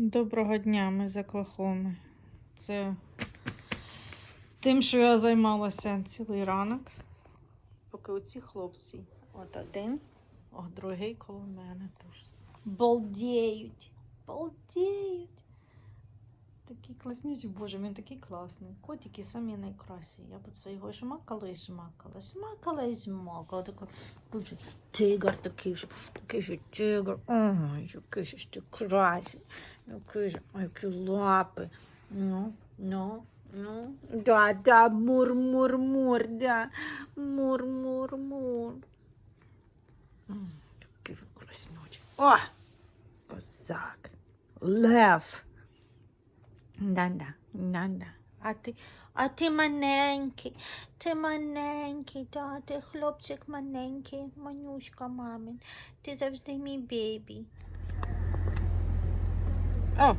Доброго дня, ми з Оклахоми. Це тим, що я займалася цілий ранок. Поки оці хлопці, от один, а другий коло мене теж. Балдіють. Балдіють. Такі класнючі, боже, він такий класний. Котики самі найкращі. Я б це його шмакала і шмакала, шмакала і шмакала. Тако, дуже тигр такий ж, такий же тигр. Ой, який ж ти красивий. Який же, ой, які лапи. Ну, ну, ну. Да, да, мур, мур, мур, да. Мур, мур, мур. М, Який ви краснючий. О! Козак. Лев. Да-да, да-да. А ти, а ти маленький, ти маленький, да, ти хлопчик маленький, манюшка мамин. Ти завжди мій бейбі. О!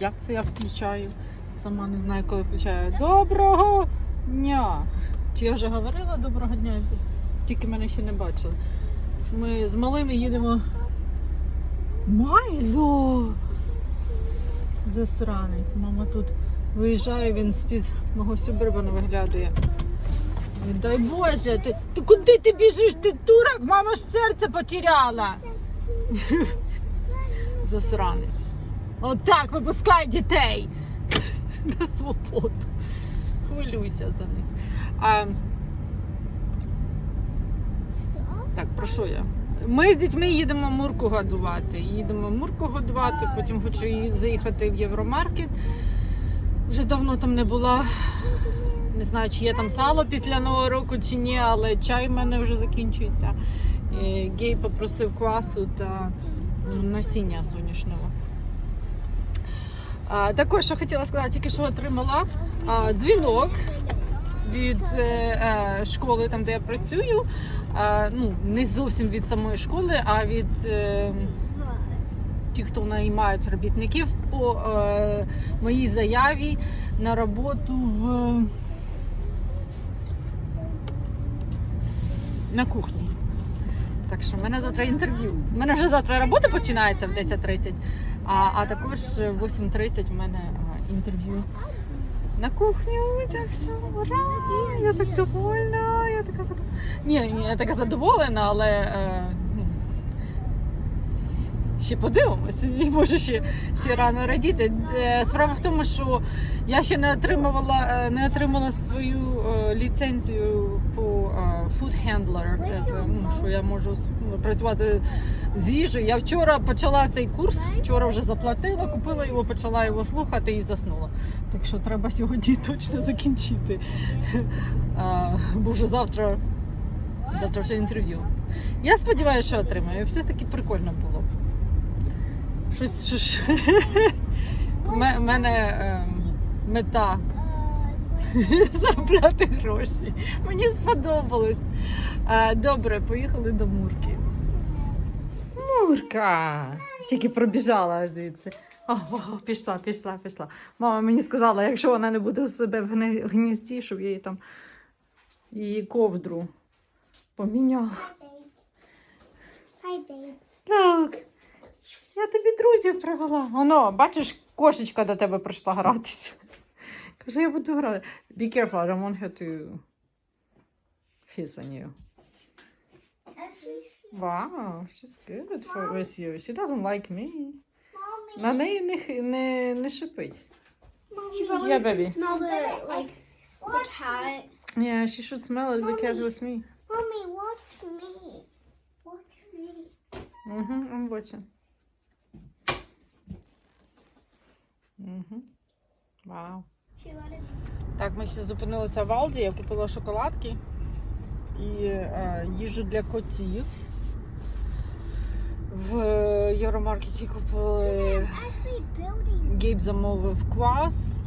Як це я включаю? Сама не знаю, коли включаю. Доброго дня! Чи я вже говорила доброго дня? Тільки мене ще не бачили. Ми з малими їдемо. Майло! Засранець. Мама тут виїжджає, він з-під мого сюбербана виглядає. Дай Боже, ти, ти куди ти біжиш? Ти дурак, мама ж серце потеряла. Засранець. Отак випускай дітей на свободу. Хвилюйся за них. А, так, про що я? Ми з дітьми їдемо мурку годувати. Їдемо мурку годувати, потім хочу заїхати в Євромаркет. Вже давно там не була. Не знаю, чи є там сало після Нового року чи ні, але чай в мене вже закінчується. І Гей попросив квасу та насіння соняшного. А, також що хотіла сказати, тільки що отримала а, дзвінок від е, е, школи, там де я працюю. Ну, не зовсім від самої школи, а від е, тих, хто наймають робітників по е, моїй заяві на роботу в на кухні. Так що в мене завтра інтерв'ю. У мене вже завтра робота починається в 10.30, а, а також в 8.30 в мене інтерв'ю на кухню. Так що ура! Я так довольна. Я така задоволена. Ні, ні, я така задоволена, але е, ну, ще подивимося. І може ще, ще рано радіти. Е, Справа в тому, що я ще не отримувала, е, не отримала свою е, ліцензію food handler, е, це, ну, що я можу працювати з їжею. Я вчора почала цей курс, вчора вже заплатила, купила його, почала його слухати і заснула. Так що треба сьогодні точно закінчити. А, бо вже завтра, завтра вже інтерв'ю. Я сподіваюся, що отримаю. Все-таки прикольно було. Щось. щось... У мене ем, мета заробляти гроші. Мені сподобалось. Добре, поїхали до Мурки. Мурка! Тільки пробіжала звідси. О, пішла, пішла, пішла. Мама мені сказала, якщо вона не буде у себе в гнізді, щоб я їй там її ковдру поміняла. Так. Я тобі друзів привела. Оно, бачиш, кошечка до тебе прийшла гратися. Каже, я буду грати. Be careful, I don't want her to hiss on you. Wow, she's good for with you. She doesn't like me. Mommy. На неї не, хи- не, не шипить. She probably Yeah, can baby. smell the like the cat. Yeah, she should smell it because it was me. Mommy, watch me. Watch me. Угу, I'm watching. Угу. Вау. Так, ми ще зупинилися в Алді, я купила шоколадки і е, їжу для котів. В Євромаркеті купили Гейб замовив квас,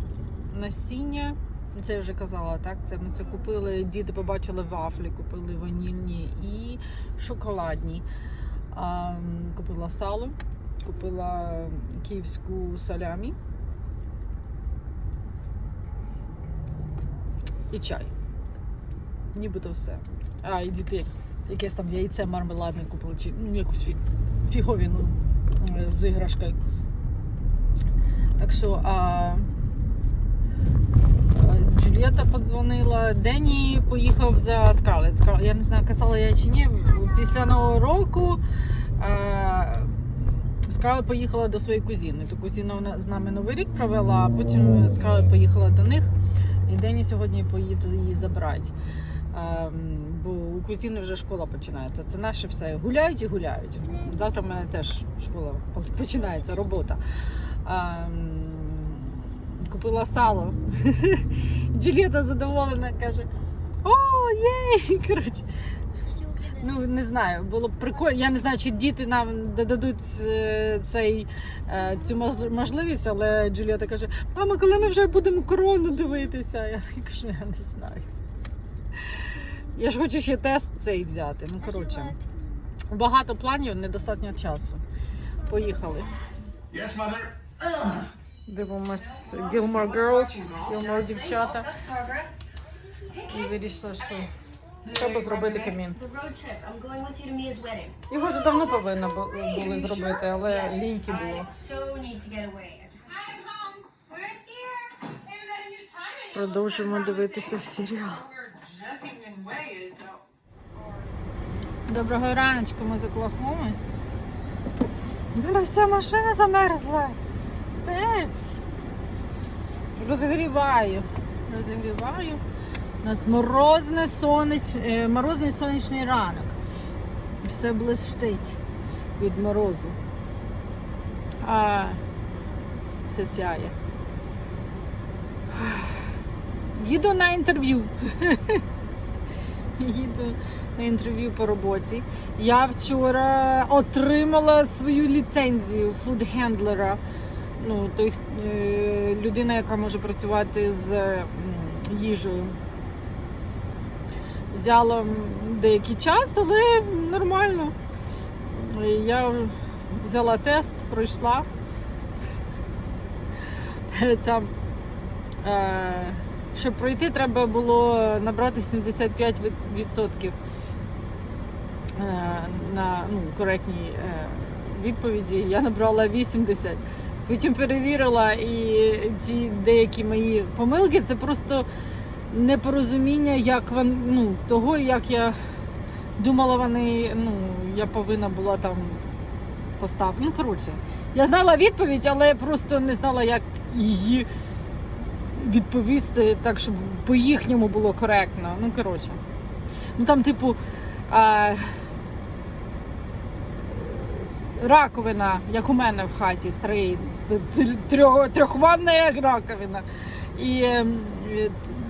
насіння. Це я вже казала, так? Це ми це купили. Діти побачили вафлі, купили ванільні і шоколадні. Купила сало, купила київську салямі. І чай. Нібито все. А, і діти якесь там яйце мармеладне купили, чи ну, якусь фі- фіговіну е, з іграшкою. Так що а, Джульєта подзвонила, Дені поїхав за. Скар- Я не знаю, казала я чи ні. Після Нового року а, Скарлетт поїхала до своєї кузіни. То кузіна з нами Новий рік провела, а потім Скарлетт поїхала до них. І Дені сьогодні поїде її забрати. Ем, бо у кузіни вже школа починається. Це наше все. Гуляють і гуляють. Завтра в мене теж школа починається, робота. Ем, купила сало. Джулієта задоволена каже: О, єй! Коротше, ну не знаю, було б прикольно. Я не знаю, чи діти нам додадуть е, цей, е, цю мож- можливість, але Джулієта каже: мама, коли ми вже будемо корону дивитися? Я кажу, я не знаю. Я ж хочу ще тест цей взяти. Ну, коротше, багато планів, недостатньо часу. Поїхали. Yes, mother. Дивимось Gilmore Girls, Gilmore дівчата. І вирішила, що треба зробити камін. Його вже давно повинна були зробити, але ліньки було. Продовжуємо дивитися серіал. Доброго раночку, ми з Оклахоми. Мене вся машина замерзла. Пець. Розгріваю. Розгріваю. У нас морозне соніч... е, морозний сонячний ранок. Все блищить від морозу. А все сяє. Їду на інтерв'ю. Їду на інтерв'ю по роботі. Я вчора отримала свою ліцензію фудхендлера. Ну, той е, людина, яка може працювати з їжею. Взяло деякий час, але нормально. Я взяла тест, пройшла. Там, е, щоб пройти, треба було набрати 75% е, на ну, коректній е, відповіді. Я набрала 80. Потім перевірила, і ці деякі мої помилки це просто непорозуміння, як вон, ну, того, як я думала, вони, ну, я повинна була там поставити. Ну, коротше, я знала відповідь, але просто не знала, як її відповісти так, щоб по їхньому було коректно. Ну, коротше. Ну там, типу, а, раковина, як у мене в хаті, три, тр- трьох, трьохванна раковина. І ем,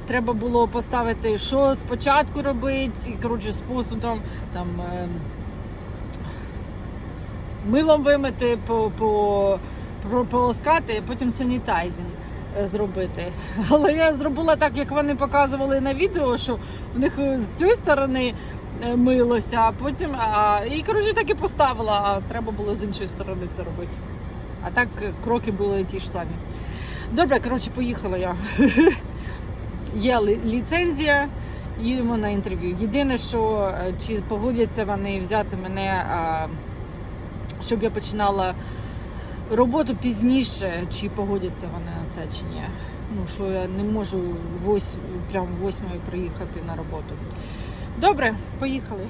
треба було поставити, що спочатку робити, коротше, з посудом, там. ем, Милом вимити, по, про- потім санітайзінг е, зробити. Але я зробила так, як вони показували на відео, що у них е, з цієї сторони е, милося, а потім а, і коротше так і поставила, а треба було з іншої сторони це робити. А так кроки були ті ж самі. Добре, коротше, поїхала я. Є ліцензія, їдемо на інтерв'ю. Єдине, що е, чи погодяться вони взяти мене, щоб я починала роботу пізніше, чи погодяться вони на це чи ні. Ну, що я не можу вось, прям восьмої приїхати на роботу. Добре, поїхали.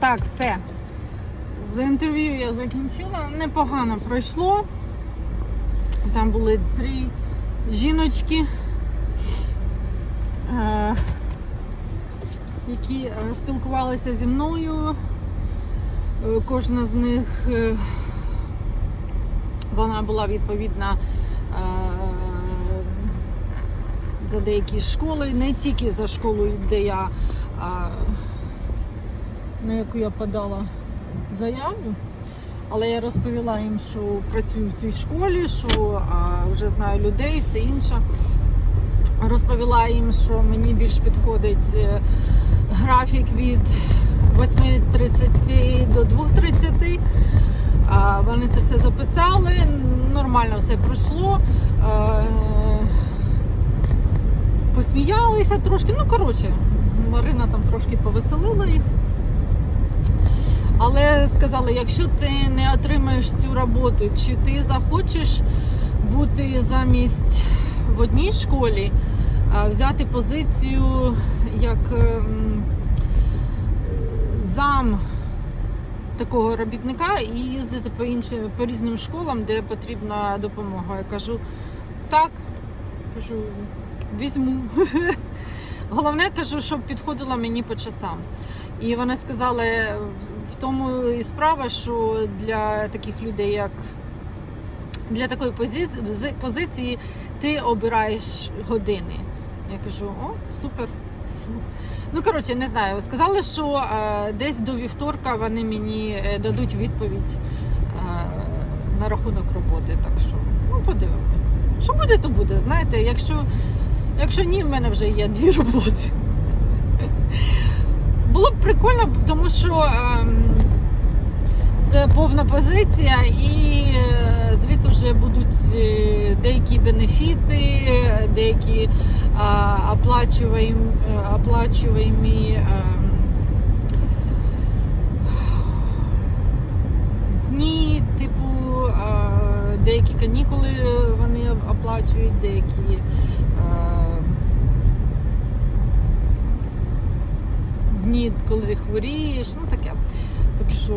Так, все. З інтерв'ю я закінчила. Непогано пройшло. Там були три жіночки, е, які е, спілкувалися зі мною. Е, Кожна з них е, вона була відповідна за деякі школи, не тільки за школою, де я на яку я подала заяву. Але я розповіла їм, що працюю в цій школі, що а, вже знаю людей, все інше. Розповіла їм, що мені більш підходить графік від 8.30 до 2.30. Вони це все записали, нормально все пройшло. Посміялися трошки. Ну, коротше, Марина там трошки повеселила їх. Але сказали, якщо ти не отримаєш цю роботу, чи ти захочеш бути замість в одній школі, взяти позицію як ем, зам такого робітника і їздити по іншим по різним школам, де потрібна допомога. Я кажу, так, кажу, візьму. Головне кажу, щоб підходило мені по часам. І вони сказали, в тому і справа, що для таких людей, як для такої позиції, ти обираєш години. Я кажу, о, супер. Ну, коротше, не знаю. Сказали, що е, десь до вівторка вони мені е, дадуть відповідь е, на рахунок роботи. Так що, ну, подивимось. Що буде, то буде. Знаєте, якщо, якщо ні, в мене вже є дві роботи. Було б прикольно, тому що ем, це повна позиція, і е, звідти вже будуть е, деякі бенефіти, е, деякі а, оплачуваєм- е, ем, дні, типу, е, деякі канікули вони оплачують, деякі. е, Дні, коли ти хворієш, ну таке. Так що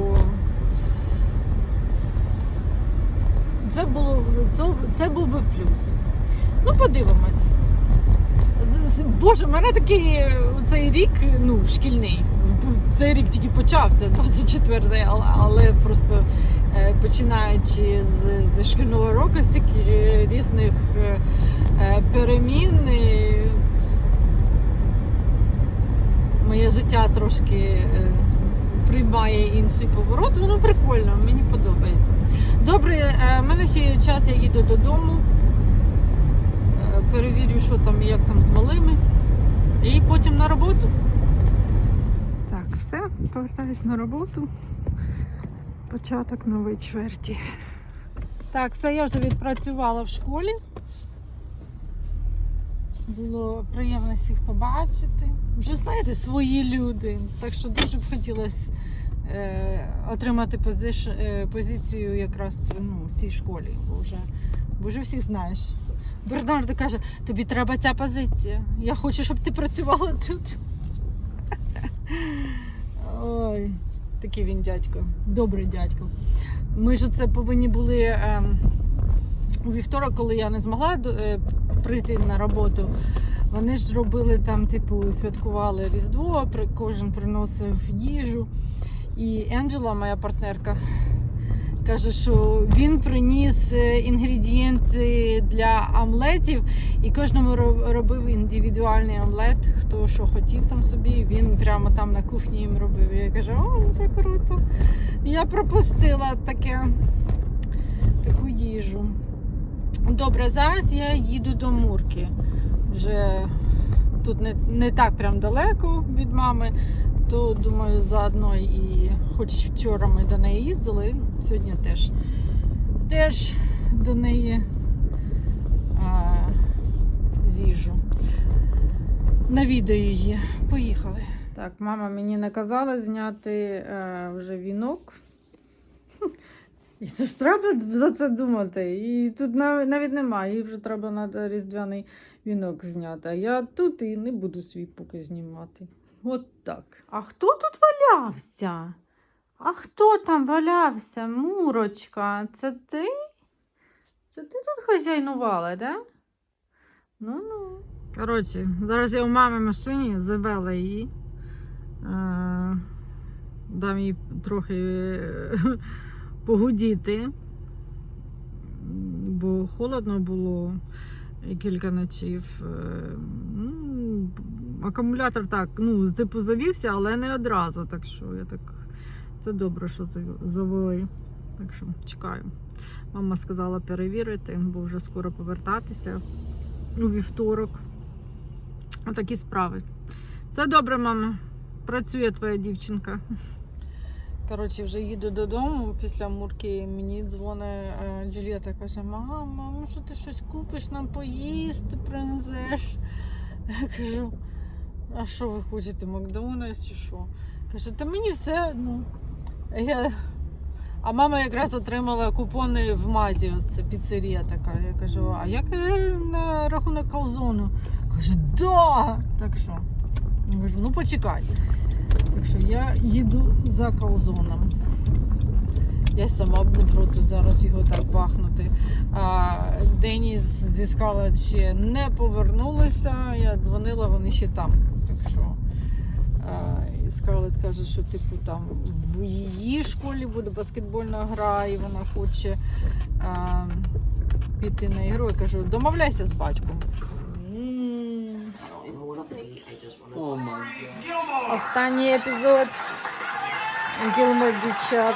це було це, це був би плюс. Ну, подивимось. Боже, в мене такий цей рік, ну, шкільний. Цей рік тільки почався, 24-й, але, але просто е, починаючи з, з шкільного року, стільки різних е, е, перемін. І моє життя трошки приймає інший поворот. Воно прикольно, мені подобається. Добре, в мене ще є час, я їду додому. Перевірю, що там і як там з малими. І потім на роботу. Так, все, повертаюсь на роботу. Початок нової чверті. Так, все, я вже відпрацювала в школі. Було приємно всіх побачити. Вже знаєте, свої люди. Так що дуже б хотілося е, отримати позиш, е, позицію якраз ну, в цій школі, бо вже, бо вже всіх знаєш. Бернардо каже, тобі треба ця позиція. Я хочу, щоб ти працювала тут. Ой, такий він дядько. Добрий дядько. Ми ж це повинні були ем, у вівторок, коли я не змогла е, прийти на роботу. Вони ж робили там, типу, святкували Різдво, кожен приносив їжу. І Енджела, моя партнерка, каже, що він приніс е, інгредієнти для омлетів, і кожному робив індивідуальний омлет, хто що хотів там собі. Він прямо там на кухні їм робив. І я кажу, о, це круто. Я пропустила таке, таку їжу. Добре, зараз я їду до Мурки. Вже тут не, не так прям далеко від мами, то думаю, заодно і хоч вчора ми до неї їздили, сьогодні теж, теж до неї а, з'їжджу. Навідаю її. Поїхали. Так, мама мені наказала зняти е, вже вінок. І це ж треба за це думати. І тут нав- навіть немає, їй вже треба на різдвяний вінок зняти. А я тут і не буду свій поки знімати. От так. А хто тут валявся? А хто там валявся? Мурочка, це ти? Це ти тут хазяйнувала, да? Ну ну. Коротше, зараз я у мами машині завела її. Е, дам їй трохи е, погудіти, бо холодно було кілька ночів. Е, акумулятор так, ну, типу завівся, але не одразу. Так що я так. Це добре, що завели. Так що чекаю. Мама сказала перевірити, бо вже скоро повертатися у вівторок. Отакі справи. Все добре, мама. Працює твоя дівчинка. Коротше, вже їду додому після мурки. Мені дзвонить е, Джулієта каже: мама, може ти щось купиш нам поїсти, принесеш? Я кажу, а що ви хочете, Макдональдс чи що? Каже, та мені все. А Я... А мама якраз отримала купони в Мазі, ось це піцерія така. Я кажу, а як е, на рахунок калзону? Каже, да! Так що? Я кажу, ну почекай. Так що я їду за калзоном. Я сама б не проти зараз його так бахнути. Деніс зі Скарлет ще не повернулися. Я дзвонила, вони ще там. Так що і Скарлет каже, що типу там в її школі буде баскетбольна гра, і вона хоче а, піти на ігру. Я кажу, домовляйся з батьком. Останній епізод Гілмор дівчат.